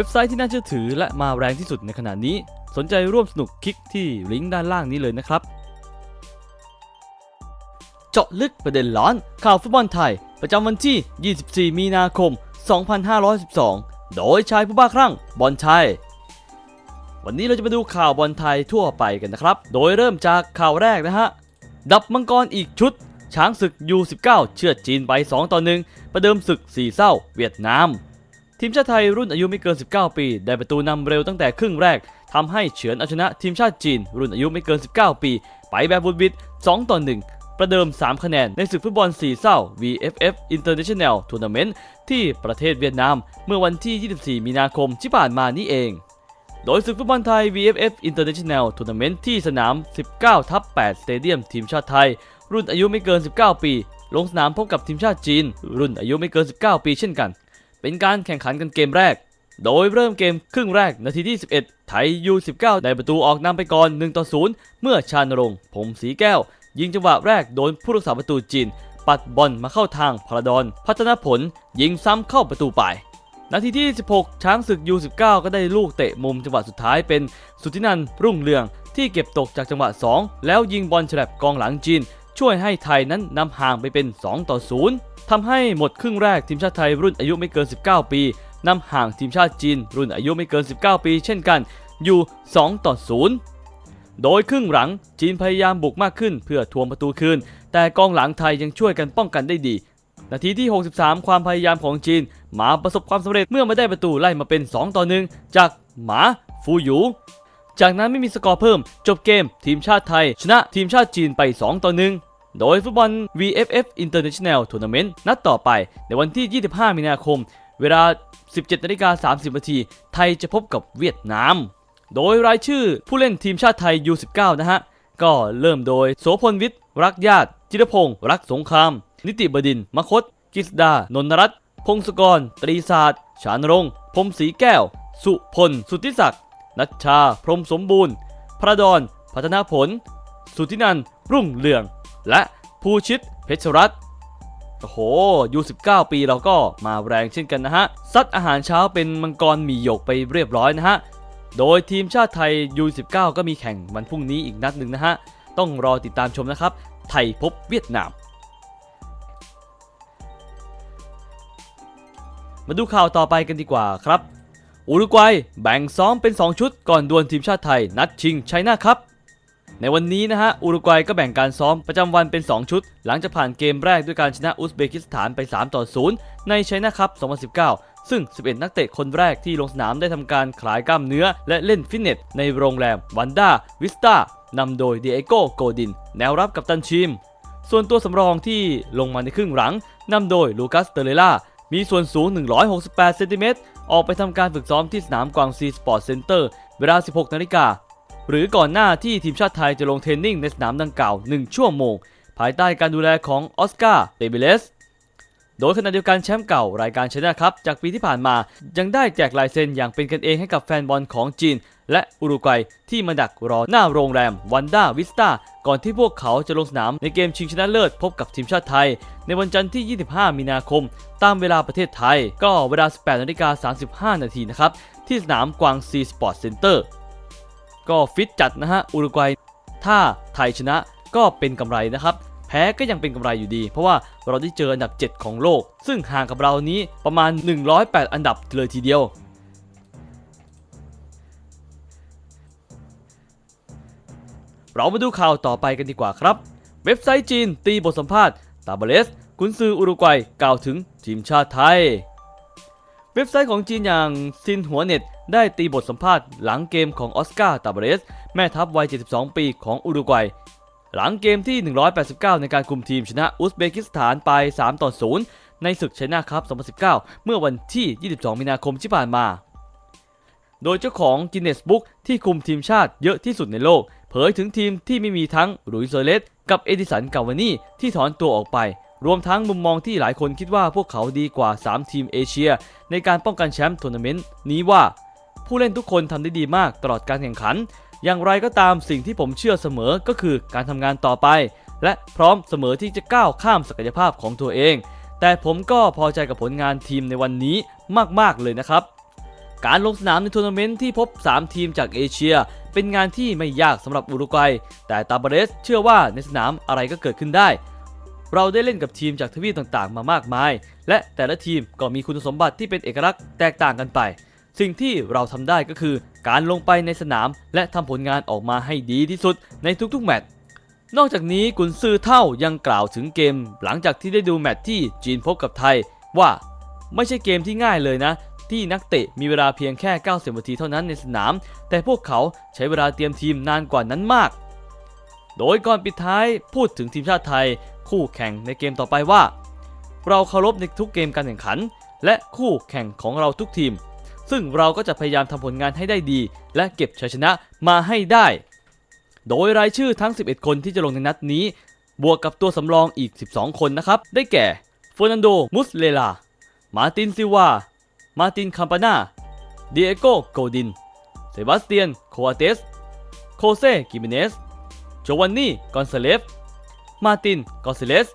ว็บไซต์ที่น่าเชื่อถือและมาแรงที่สุดในขณะนี้ สนใจร่วมสนุกคลิกที่ลิงก์ด้านล่างนี้เลยนะครับ เจาะลึกประเด็นร้อนข่าวฟุตบอลไทย ประจำวันที่ 24 มีนาคม 2512 โดยชายผู้บ้าคลั่งบอลไทย วันนี้เราจะมาดูข่าวบอลไทยทั่วไปกันนะครับ โดยเริ่มจากข่าวแรกนะฮะ ดับมังกรอีกชุด ช้างศึก U19 เชือดจีนไป 2 ต่อ 1 ประเดิมศึก4เศร้า เวียดนาม ทีมชาติไทยรุ่นอายุไม่เกิน 19 ปี ได้ประตูนำเร็วตั้งแต่ครึ่งแรกทำให้เฉือนเอาชนะทีมชาติจีน รุ่นอายุไม่เกิน 19 ปี ไปแบบบุดบิด2ต่อ1ประเดิม 3 คะแนนในศึกฟุตบอล4เศร้า VFF International Tournament ที่ประเทศเวียดนาม เมื่อวันที่ 24 มีนาคมที่ผ่านมานี่เอง โดยศึกฟุตบอลไทย VFF International Tournament ที่สนาม 19ทับ8สเตเดียมทีมชาติไทย รุ่นอายุไม่เกิน 19 ปี ลงสนามพบกับทีมชาติจีน รุ่นอายุไม่เกิน 19 ปีเช่นกัน เป็นการแข่งขันกันเกมแรก โดยเริ่มเกมครึ่งแรกนาทีที่ 11 ไทย U19 ได้ประตูออกนำไปก่อน1ต่อ0เมื่อชานรงค์พรหมศรีแก้ว ยิงจังหวะแรกโดนผู้รักษาประตูจีน ปัดบอลมาเข้าทางพลดอนพัฒนผล ยิงซ้ำเข้าประตูไปนาทีที่ 16 ช้างศึก U19 ก็ได้ลูกเตะมุมจังหวะสุดท้ายเป็นสุทธินันรุ่งเรืองที่เก็บตกจากจังหวะ 2 แล้วยิงบอลฉลับกองหลังจีน ช่วยให้ไทยนั้นนำห่างไปเป็น 2 ต่อ 0 ทำให้หมดครึ่งแรกทีมชาติไทยรุ่นอายุไม่เกิน 19 ปีนำห่างทีมชาติจีน รุ่นอายุไม่เกิน 19 ปี เช่นกันอยู่ 2 ต่อ 0 โดยครึ่งหลังจีนพยายามบุกมากขึ้นเพื่อทวงประตูคืน แต่กองหลังไทยยังช่วยกันป้องกันได้ดี นาทีที่ 63 ความพยายามของจีนมาประสบความสำเร็จเมื่อมาได้ประตูไล่มาเป็น 2 ต่อ 1 จากหมาฟูหยู จากนั้นไม่มีสกอร์เพิ่ม จบเกม ทีมชาติไทย ชนะทีมชาติจีนไป 2 ต่อ 1 โดยฟุตบอล VFF International Tournament นัดต่อไปในวันที่ 25 มีนาคม เวลา 17นาฬิกา30นาทีไทยจะพบกับเวียดนาม โดยรายชื่อผู้เล่นทีมชาติไทย U19 นะฮะ ก็เริ่มโดย โสพลวิทย์ รักญาติ จิรพงศ์รักสงคราม นิติบดินมคต กิษดา นนทรัตน์พงศกร ตรีศาสตร์ ชานรงพรมศรีแก้ว สุพล สุทธิศักดิ์ นัชชา พรมสมบูรณ์ พระดอน พัฒนาผล สุทธินันรุ่งเรือง และภูชิต เพชรรัตน์โอ้โหยู19 ปีเราก็มาแรงเช่นกันนะฮะ ซัดอาหารเช้าเป็นมังกรมีหยกไปเรียบร้อยนะฮะ โดยทีมชาติไทย U19 ก็มีแข่งวันพรุ่งนี้อีกนัดหนึ่งนะฮะ ต้องรอติดตามชมนะครับ ไทยพบเวียดนาม มาดูข่าวต่อไปกันดีกว่าครับ อุรุกวัยแบ่งซ้อมเป็น 2 ชุดก่อนดวลทีมชาติไทย นัดชิงไชน่าครับ ในวันนี้นะฮะ อุรุกวัยก็แบ่งการซ้อมประจำวันเป็น 2 ชุด หลังจากผ่านเกมแรกด้วยการชนะอุซเบกิสถานไป 3 ต่อ 0 ในไชน่าคัพ 2019 ซึ่ง 11 นักเตะคนแรกที่ลงสนามได้ทำการคลายกล้ามเนื้อ และเล่นฟิตเนสในโรงแรมวันด้าวิสตานำโดยเดเอโกโกดิน แนวรับกับตันทีมส่วนตัวสำรองที่ลงมาในครึ่งหลังนำโดยลูคัสเตเรล่ามีส่วนสูง 168 เซนติเมตร ออกไปทำการฝึกซ้อมที่สนามกวางซีสปอร์ตเซ็นเตอร์เวลา 16 นาฬิกา หรือก่อนหน้าที่ทีมชาติไทยจะลงเทรนนิ่งในสนามดังกล่าว 1 ชั่วโมง ภายใต้การดูแลของออสการ์เดบิเลสโดยขณะเดียวกันแชมป์เก่ารายการชนะครับ จากปีที่ผ่านมายังได้แจกลายเซ็นอย่างเป็นกันเองให้กับแฟนบอลของจีน และอุรุกวัยที่มาดักรอหน้าโรงแรมวันด้าวิสตาก่อนที่พวกเขาจะลงสนามในเกมชิงชนะเลิศพบกับทีมชาติไทย ในวันจันทร์ที่ 25 มีนาคม ตามเวลาประเทศไทย ก็เวลา 18นาฬิกา35 นาทีนะครับ ที่สนามกวางซีสปอร์ตเซ็นเตอร์ก็ฟิตจัดนะฮะอุรุกวัยถ้าไทยชนะก็เป็นกำไรนะครับแพ้ก็ยังเป็นกำไรอยู่ดี เพราะว่าเราได้เจออันดับ 7 ของโลก ซึ่งห่างกับเรานี้ประมาณ 108 อันดับเลยทีเดียว เรามาดูข่าวต่อไปกันดีกว่าครับ เว็บไซต์จีนตีบทสัมภาษณ์ตาบเลสกุนซืออุรุกวัยกล่าวถึงทีมชาติไทย เว็บไซต์ของจีนอย่างซินหัวเน็ตได้ตีบทสัมภาษณ์หลังเกมของออสการ์ตาบเรสแม่ทัพวัย 72 ปีของอุรุกวัย หลังเกมที่ 189 ในการคุมทีมชนะอุซเบกิสถานไป 3 ต่อ 0 ในศึกไชน่าคัพ 2019 เมื่อวันที่ 22 มีนาคมที่ผ่านมา โดยเจ้าของกินเนสบุ๊กที่คุมทีมชาติเยอะที่สุดในโลก เผยถึงทีมที่ไม่มีทั้งหลุยส์โซเลสกับเอดิสันกาวานี่ที่ถอนตัวออกไป รวมทั้งมุมมองที่หลายคนคิดว่าพวกเขาดีกว่า 3 ทีมเอเชีย ในการป้องกันแชมป์ทัวร์นาเมนต์นี้ว่า ผู้เล่นทุกคนทำได้ดีมากตลอดการแข่งขัน อย่างไรก็ตามสิ่งที่ผมเชื่อเสมอก็คือการทำงานต่อไป และพร้อมเสมอที่จะก้าวข้ามศักยภาพของตัวเอง แต่ผมก็พอใจกับผลงานทีมในวันนี้มาก ๆ เลยนะครับ การลงสนามในทัวร์นาเมนต์ที่พบ 3 ทีมจากเอเชีย เป็นงานที่ไม่ยากสำหรับอุรุกวัย แต่ตาบาเรสเชื่อว่าในสนามอะไรก็เกิดขึ้นได้ เราได้เล่นกับทีมจากทวีปต่างๆ มามากมาย และแต่ละทีมก็มีคุณสมบัติที่เป็นเอกลักษณ์แตกต่างกันไป สิ่งที่เราทำได้ก็คือ การลงไปในสนาม และทำผลงานออกมาให้ดีที่สุดในทุกๆแมตช์นอกจากนี้กุนซือเท่ายังกล่าวถึงเกม หลังจากที่ได้ดูแมตช์ที่จีนพบกับไทยว่า ไม่ใช่เกมที่ง่ายเลยนะ ที่นักเตะมีเวลาเพียงแค่ 90 นาทีเท่านั้นในสนาม แต่พวกเขาใช้เวลาเตรียมทีมนานกว่านั้นมาก โดยก่อนปิดท้ายพูดถึงทีมชาติไทย คู่แข่งในเกมต่อไปว่า เราเคารพในทุกเกมการแข่งขัน และคู่แข่งของเราทุกทีม ซึ่งเราก็จะพยายามทำผลงานให้ได้ดี และเก็บชัยชนะมาให้ได้ โดยรายชื่อทั้ง 11 คนที่จะลงในนัดนี้ บวกกับตัวสำรองอีก 12 คนนะครับได้แก่ฟอนันโด มุสเลลา มาตินซิวา มาตินคัมปานาเดียโกโกดิน เซบาสเตียน โคอาเตส โคเซ กิเมเนส โจวันนี่ กอนซาเลฟ มาติน กอนซิเลส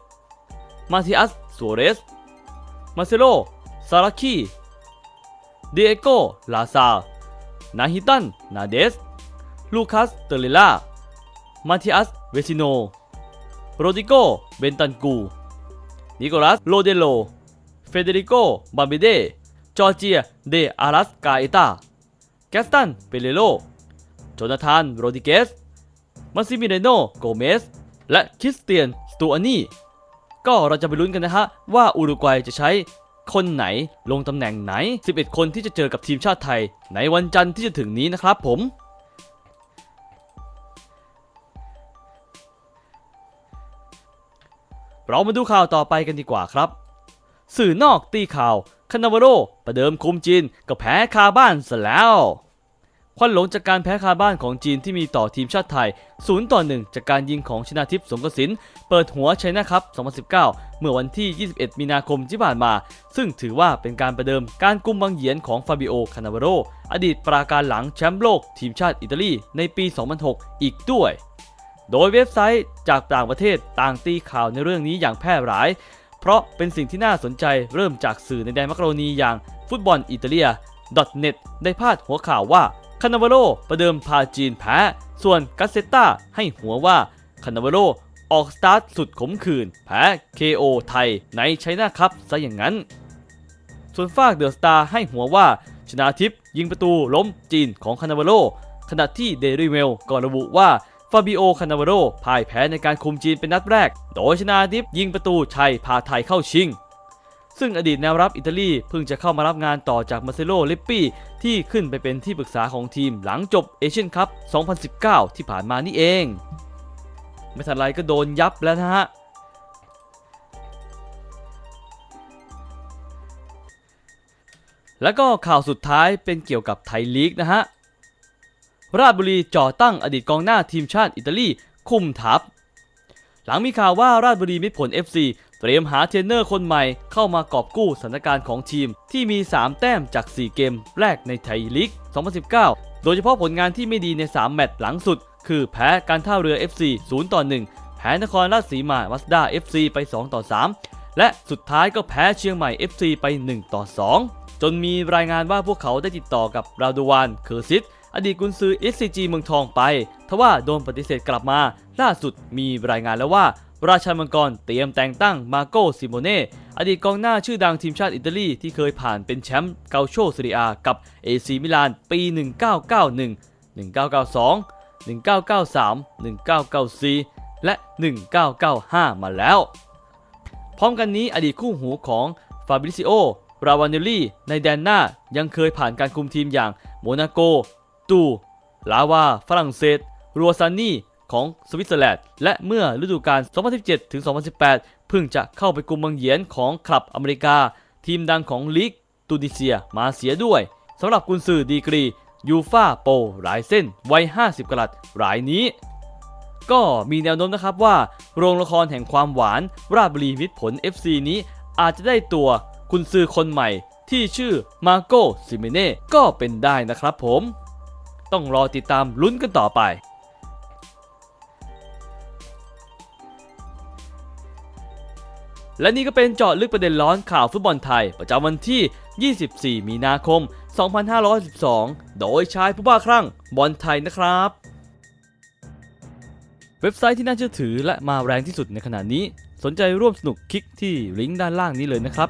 มาติอัสซัวเรส มาเซโล ซาราคีเดียโกลาซา นาฮิตัน นาเดส ลูคัส เตเลล่า มาติอัส เวซิโน โรดิโก เบนตันกู นิโคลัส โลเดโล เฟเดริโก บาเบเด จอร์เจีย เดอารัสกาเอตาแกสตัน เปเลโลโจนาธาน โรดิเกส มาซิมิเรโน โกเมส และคริสเตียน สตูอานีก็เราจะไปลุ้นกันนะฮะ ว่าอุรุกวัยจะใช้คนไหนลงตำแหน่งไหน 11 คนที่จะเจอกับทีมชาติไทย ในวันจันทร์ที่จะถึงนี้นะครับผมเรามาดูข่าวต่อไปกันดีกว่าครับ สื่อนอกตีข่าว คานาวาโรประเดิมคุมจีนก็แพ้คาบ้านซะแล้ว ควันหลงจากการแพ้คาบ้านของจีนที่มีต่อทีมชาติไทย 0 ต่อ 1 จากการยิงของชนาทิพย์สงกสิน เปิดหัวชัยนะครับ 2019 เมื่อวันที่ 21 มีนาคมที่ผ่านมา ซึ่งถือว่าเป็นการประเดิมการกุมบังเหียนของฟาบิโอ คานาวาโร อดีตปราการหลังแชมป์โลกทีมชาติอิตาลีในปี 2006 อีกด้วย โดยเว็บไซต์จากต่างประเทศต่างตีข่าวในเรื่องนี้อย่างแพร่หลาย เพราะเป็นสิ่งที่น่าสนใจเริ่มจากสื่อในแดนมักโรนีอย่างฟุตบอลอิตาเลีย .net ได้พาดหัวข่าวว่าคานาวาโรประเดิมพาจีนแพ้ ส่วนกัสเซต้าให้หัวว่าคานาวาโรออกสตาร์ทสุดขมขื่นแพ้ KO ไทยในไชน่าคัพซะอย่างนั้น ส่วนฝากเดอะสตาร์ให้หัวว่าชนาทิพย์ยิงประตูล้มจีนของคานาวาโรขณะที่เดลี่เมลก็ระบุว่าาบิโอ คานาวาโรพ่ายแพ้ในการคุมจีนเป็นนัดแรก โดยชนาทิพย์ยิงประตูชัยพาไทยเข้าชิง ซึ่งอดีตแนวรับอิตาลีเพิ่งจะเข้ามารับงานต่อจากมาเซโลลิปปี้ที่ขึ้นไปเป็นที่ปรึกษาของทีมหลังจบเอเชียนคัพ 2019 ที่ผ่านมานี่เอง ไม่ทันไรก็โดนยับแล้วนะฮะแล้วก็ข่าวสุดท้ายเป็นเกี่ยวกับไทยลีกนะฮะ ราชบุรีจ่อตั้งอดีตกองหน้าทีมชาติอิตาลีคุมทัพ หลังมีข่าวว่าราชบุรีมิตรผล FC เตรียมหาเทรนเนอร์คนใหม่เข้ามากอบกู้สถานการณ์ของทีม ที่มี 3 แต้มจาก 4 เกมแรกในไทยลีก 2019 โดยเฉพาะผลงานที่ไม่ดีใน 3 แมตช์หลังสุด คือแพ้การท่าเรือ FC 0 ต่อ 1 แพ้นครราชสีมาวัสดา FC ไป 2 ต่อ 3 และสุดท้ายก็แพ้เชียงใหม่ FC ไป 1 ต่อ 2 จนมีรายงานว่าพวกเขาได้ติดต่อกับราดวานเคอร์ซิส อดีตกุนซือ SCG เมืองทองไป ทว่าโดนปฏิเสธกลับมา ล่าสุดมีรายงานแล้วว่า ราชันมังกรเตรียมแต่งตั้งมาโกซิโมเน่อดีตกองหน้าชื่อดังทีมชาติอิตาลีที่เคยผ่านเป็นแชมป์เกาโชซีเรียกับเอซีมิลานปี 1991 1992 1993 1994 และ 1995 มาแล้ว พร้อมกันนี้อดีตคู่หูของฟาบริซิโอ ราวานเนลลี่ ในแดนหน้ายังเคยผ่านการคุมทีมอย่างโมนาโก ตูลาวา ฝรั่งเศส รัวซานี่ของสวิตเซอร์แลนด์ และเมื่อฤดูกาล 2017 ถึง 2018 เพิ่งจะเข้าไปกุมบังเหยียนของคลับอเมริกา ทีมดังของลีกตูนิเซียมาเสียด้วยสำหรับกุนซือดีกรียูฟาโปหลายเส้นวัย 50กรัตรายนี้ ก็มีแนวโน้มนะครับว่า โรงละครแห่งความหวาน ราบรีมิตรผล FC นี้อาจจะได้ตัวคุณซือคนใหม่ที่ชื่อมาโกซิเมเน่ก็เป็นได้นะครับผม ต้องรอติดตามลุ้นกันต่อไปและนี่ก็เป็นเจาะลึกประเด็นร้อนข่าวฟุตบอลไทย ประจำวันที่ 24 มีนาคม 2512 โดยชายผู้บ้าคลั่งบอลไทยนะครับ เว็บไซต์ที่น่าเชื่อถือและมาแรงที่สุดในขณะนี้ สนใจร่วมสนุกคลิกที่ลิงก์ด้านล่างนี้เลยนะครับ